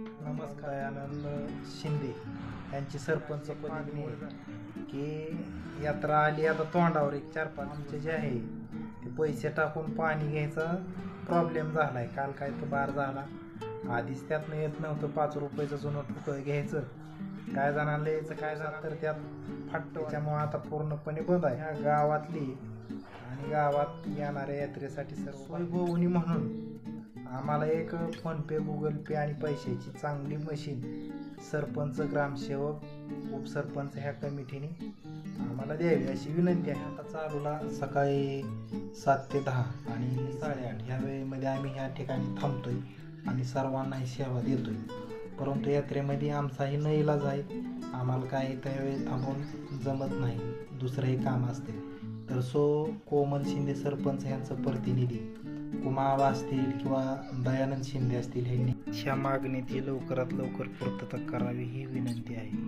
नमस्कार आनंद शिंदे यांची सरपंच पदी की यात्रा आली आता तोंडावर एक चार पाच आमचे जे आहे ते पैसे टाकून पाणी घ्यायचा प्रॉब्लेम झालाय. काल काय तो बार झाला. आधीच त्यातनं येत नव्हतं पाच रुपयाचं जुनं ठुकं घ्यायचं. काय जणांना यायचं काय झालं तर त्यात फाटतं आता पूर्णपणे बंद आहे. ह्या गावातली आणि गावात येणाऱ्या यात्रेसाठी सर्व वैभवनी म्हणून आम्हाला एक फोनपे गुगल पे आणि पैशाची चांगली मशीन सरपंच ग्रामसेवक उपसरपंच ह्या कमिटीने आम्हाला द्यावी अशी विनंती आहे. आता चालूला सकाळी सात ते दहा आणि साडेआठ ह्या वेळेमध्ये आम्ही ह्या ठिकाणी थांबतोय आणि सर्वांनाही सेवा देतोय. परंतु यात्रेमध्ये आमचाही न इलाज आहे. आम्हाला काही त्यावेळी थांबून जमत नाही. दुसरंही काम असते. तर सो कोमल शिंदे सरपंच यांचं प्रतिनिधी कुमाव असतील किंवा दयानंद शिंदे असतील ह्यांनी मागणी मागणीची लवकरात लवकर पूर्तता करावी ही विनंती आहे.